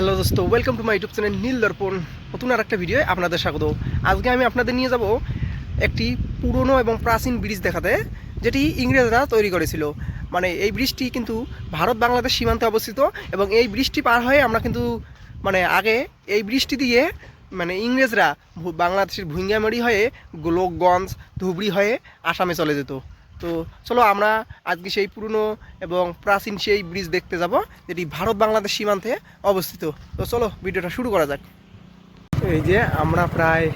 Hello দোস্ত welcome to my YouTube channel Nil Darpan. নতুন আর একটা ভিডিও আপনাদের স্বাগত। আজকে আমি আপনাদের নিয়ে যাব একটি পুরনো এবং প্রাচীন ব্রিজ দেখাতে, যেটি ইংরেজরা তৈরি করেছিল। মানে এই ব্রিজটি কিন্তু ভারত বাংলাদেশ সীমান্তে অবস্থিত এবং এই ব্রিজটি পার হয়ে আমরা কিন্তু মানে আগে এই ব্রিজটি দিয়ে মানে ইংরেজরা বাংলাদেশের ভুঙ্গামারি হয়ে গোলকগঞ্জ, ধুবড়ি হয়ে আসামে চলে যেত। তো চলো আমরা আজকে সেই পুরনো এবং প্রাচীন সেই ব্রিজ দেখতে যাব, যেটি ভারত বাংলাদেশ সীমান্তে অবস্থিত। তো চলো ভিডিওটা শুরু করা যাক। এই যে আমরা প্রায়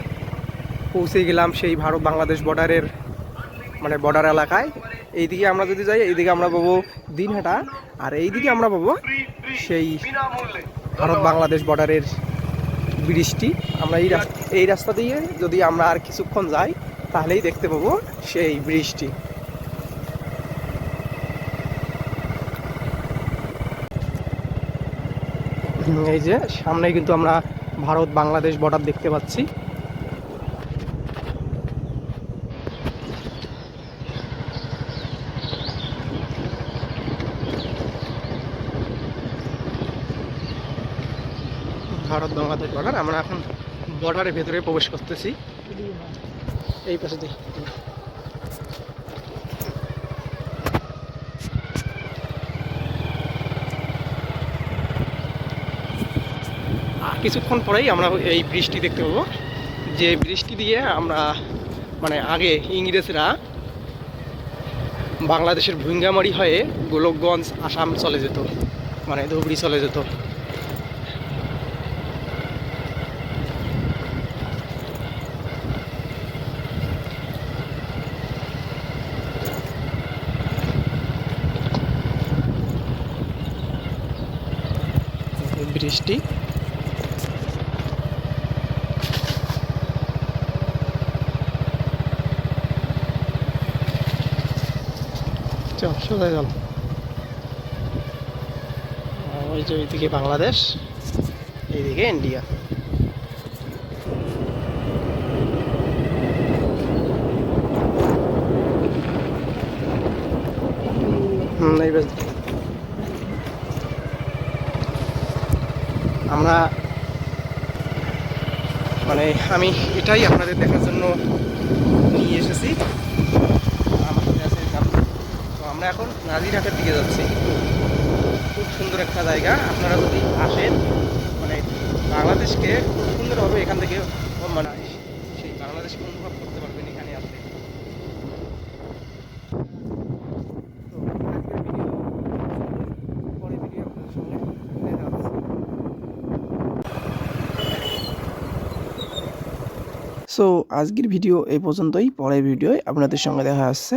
পৌঁছে গেলাম সেই ভারত বাংলাদেশ বর্ডারের মানে বর্ডার এলাকায়। এইদিকে আমরা যদি যাই, এইদিকে আমরা পাবো দিনহাটা। আর এইদিকে আমরা পাবো সেই ভারত বাংলাদেশ বর্ডারের ব্রিজটি আমরা এই রাস্তা এই রাস্তা দিয়ে যদি আমরা আর কিছুক্ষণ যাই, তাহলেই দেখতে পাবো সেই ব্রিজটি এই যে সামনে কিন্তু আমরা ভারত বাংলাদেশ বর্ডার দেখতে পাচ্ছি। ভারত বাংলাদেশ বর্ডার আমরা এখন বর্ডারের ভেতরে প্রবেশ করতেছি। এই পাশে দিয়ে কিছুক্ষণ পরেই আমরা এই বৃষ্টি দেখতে পাবো। যে বৃষ্টি দিয়ে আমরা মানে আগে ইংরেজরা বাংলাদেশের ভুঙ্গামারি হয়ে গোলকগঞ্জ, আসাম চলে যেত মানে ধুবড়ি চলে যেত। বৃষ্টি চল আর ওই যে ওইদিকে বাংলাদেশ, এইদিকে ইন্ডিয়া। আমরা মানে আমি এটাই আপনাদের দেখার জন্য নিয়ে এসেছি আমার সাথে আছে জামু। তো আমরা এখন নাজিরহাটের দিকে যাচ্ছি। খুব সুন্দর একটা জায়গা। আপনারা যদি আসেন মানে বাংলাদেশকে খুব সুন্দরভাবে এখান থেকে মানে সেই বাংলাদেশকে অনুভব করতে পারবেন এখানে আসলে সো আজকের ভিডিও এই পর্যন্তই। পরের ভিডিওয় আপনাদের সঙ্গে দেখা আসছে